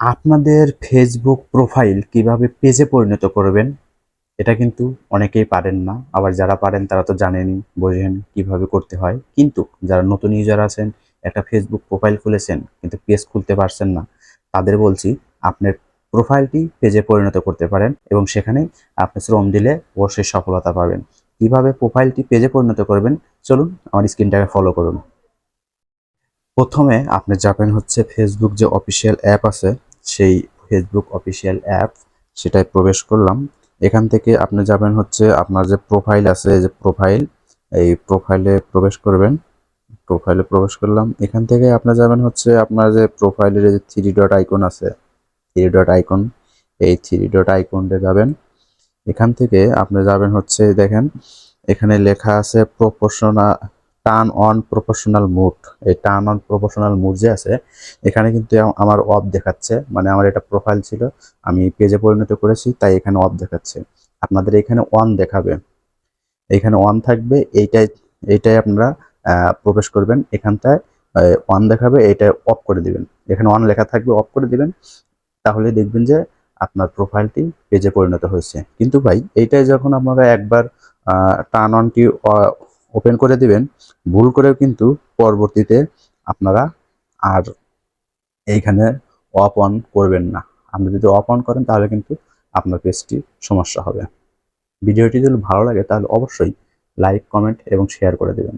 আপনাদের Facebook profile কীভাবে পেজে পরিণত করবেন, এটা কিন্তু অনেকেই পারেন না। আবার যারা পারেন, তারা তো জানেনই, বোঝেন কীভাবে করতে হয়। কিন্তু যারা নতুন ইউজার আছেন, একটা ফেসবুক প্রোফাইল খুলেছেন, কিন্তু পেজ খুলতে পারছেন না, তাদের বলছি, আপনার প্রোফাইলটি পেজে পরিণত করতে পারেন এবং সেখানে আপনি শ্রম দিলে অবশ্যই সফলতা পাবেন। কীভাবে প্রোফাইলটি পেজে পরিণত করবেন, চলুন আমার স্ক্রিনটাকে ফলো করুন। প্রথমে আপনি যাবেন হচ্ছে ফেসবুক যে অফিসিয়াল অ্যাপ আছে সেই ফেসবুক অফিসিয়াল অ্যাপ সেটায় প্রবেশ করলাম। এখান থেকে আপনি যাবেন হচ্ছে আপনার যে প্রোফাইল আছে, যে প্রোফাইল এই প্রোফাইলে প্রবেশ করবেন। প্রোফাইলে প্রবেশ করলাম। এখান থেকে আপনি যাবেন হচ্ছে আপনার যে প্রোফাইলের যে থ্রি ডট আইকন আছে থ্রি ডট আইকন এই থ্রি ডট আইকনটা যাবেন। এখান থেকে আপনি যাবেন হচ্ছে দেখেন, এখানে লেখা আছে proportional turn on proportional mode এই টার্ন অন প্রপোর্শনাল মুড যে আছে, এখানে কিন্তু আমার অফ দেখাচ্ছে। মানে আমার এটা প্রোফাইল ছিল, আমি পেজে পরিণত করেছি, তাই এখানে অফ দেখাচ্ছে। আপনাদের এখানে অন দেখাবে। এখানে অন থাকবে, এইটাই এইটাই আপনারা প্রবেশ করবেন। এখানটায় অন দেখাবে এইটা অফ করে দিবেন। এখানে অন লেখা থাকবে অফ করে দিবেন। তাহলে দেখবেন যে আপনার প্রোফাইলটি পেজে পরিণত হয়েছে। কিন্তু ভাই এইটাই যখন আপনারা একবার টার্ন অনটি ওপেন করে দিবেন। ভুল করেও কিন্তু পরবর্তীতে আপনারা আর এইখানে অপ অন করবেন না। আপনি যদি অপ অন করেন তাহলে কিন্তু আপনার পেজটি সমস্যা হবে। ভিডিওটি যদি ভালো লাগে তাহলে অবশ্যই লাইক, কমেন্ট এবং শেয়ার করে দেবেন।